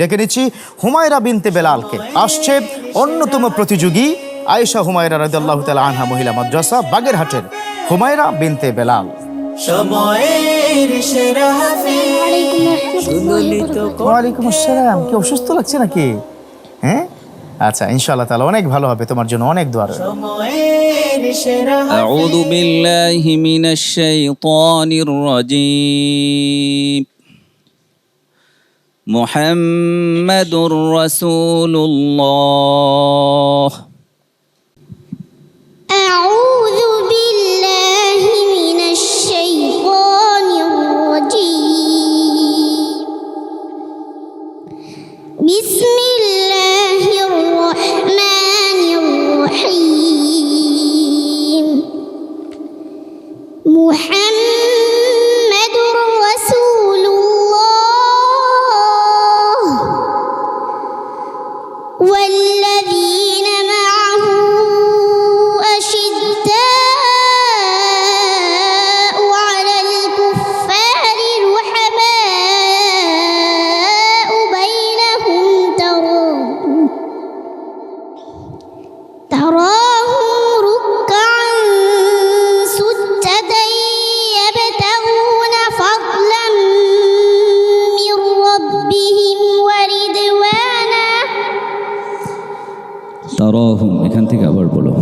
ডেকে নিচ্ছি হুমায়রা বিনতে বেলালকে। আসছে অন্যতম প্রতিযোগী আয়েশা হুমায়রা রাজাল্লাহ তালা আনহা মহিলা মাদ্রাসা বাগেরহাটের হুমায়রা বিনতে বেলাল। ওয়ালাইকুম অসুস্থ লাগছে নাকি? হ্যাঁ? আচ্ছা অনেক ভালো হবে। তোমার জন্য অনেক محمد رسول الله. أعوذ بالله من الشيطان الرجيم. بسم তারাহুম এখান থেকে আবার বলো।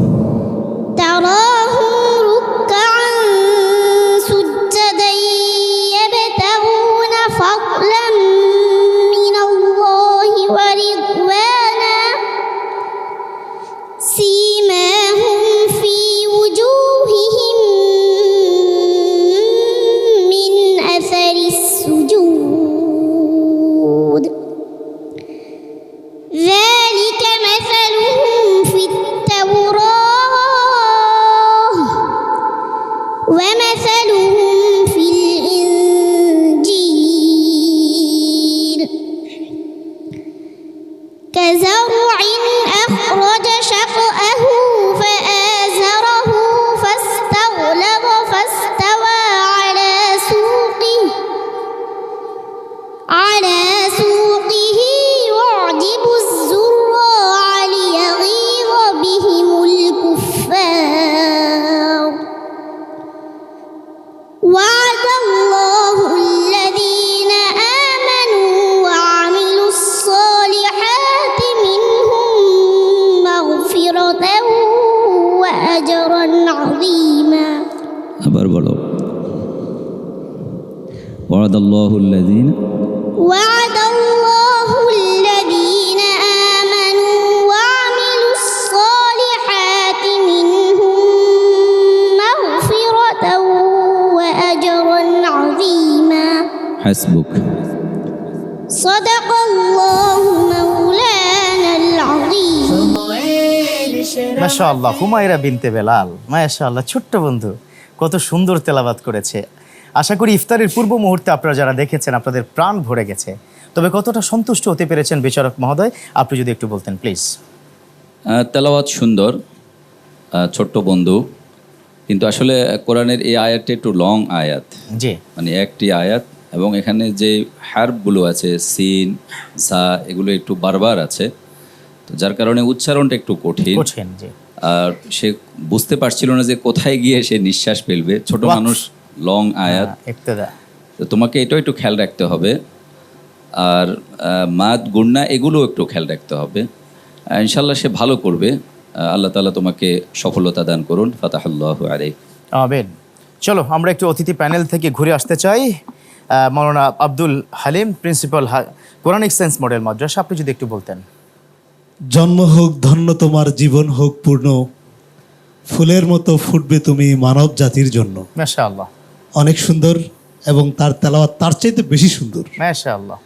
ومثلهم في الإنجيل كزرع أخرج شطأه আবার বলো وعد الله الذين وعد الله الذين آمنوا وعملوا الصالحات منهم مغفرة وأجرا عظيما حسبك صدق الله مولانا العظيم সময়ের সেরা মাশাআল্লাহ হুমায়রা বিনতে বেলাল মাশাআল্লাহ ছোট্ট বন্ধু কত সুন্দর তেলাবাত করেছে। আশা করি ইফতারের পূর্ব মুহূর্তে আপনারা যারা দেখেছেন আপনাদের প্রাণ ভরে গেছে। তবে কতটা সন্তুষ্ট হতে পেরেছেন বিচারক মহোদয় আপনি যদি একটু বলতেন প্লিজ তেলাওয়াত সুন্দর ছোট্ট বন্ধু। কিন্তু আসলে কোরআনের এই আয়াতটি একটু লং আয়াত। জি। মানে একটি আয়াত এবং এখানে যে হার্বগুলো আছে সিন সা এগুলো একটু বারবার আছে। তো যার কারণে উচ্চারণটা একটু কঠিন। কঠিন জি। আর সে বুঝতে পারছিল না যে কোথায় গিয়ে সে নিঃশ্বাস ফেলবে। ছোট মানুষ লং আয়াত। ইক্তদা তো তোমাকে এটাও একটু খেয়াল রাখতে হবে। আর মাদ গুন্না এগুলো একটু খেয়াল রাখতে হবে। ইনশাল্লাহ সে ভালো করবে। আল্লাহ তাআলা তোমাকে সফলতা দান করুন। ফাতাহাল্লাহ আলাইক। আবেন চলো আমরা একটু অতিথি প্যানেল থেকে ঘুরে আসতে চাই। Maulana Abdul Halim principal Quranic science model madrasa. আপনি যদি একটু বলতেন। জন্ম হোক ধন্য তোমার জীবন হোক পূর্ণ। ফুলের মতো ফুটবে তুমি মানব জাতির জন্য। মাশাআল্লাহ। অনেক সুন্দর এবং তার তেলাওয়াত তার চাইতে বেশি সুন্দর। মাশাআল্লাহ।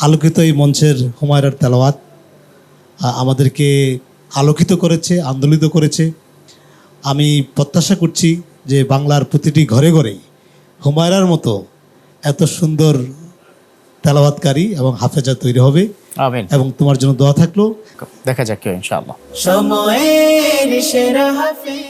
আলোকিত এই মঞ্চের হুমায়রার তেলাওয়াত আমাদেরকে আলোকিত করেছে আন্দোলিত করেছে। আমি প্রত্যাশা করছি যে বাংলার প্রতিটি ঘরে ঘরেই হুমায়রার মতো এত সুন্দর তেলাওয়াতকারী এবং হাফেজা তৈরি হবে। আমিন। এবং তোমার জন্য দোয়া থাকল। দেখা যাক কেউ ইনশাআল্লাহ। সময়ের সেরা হাফিজ।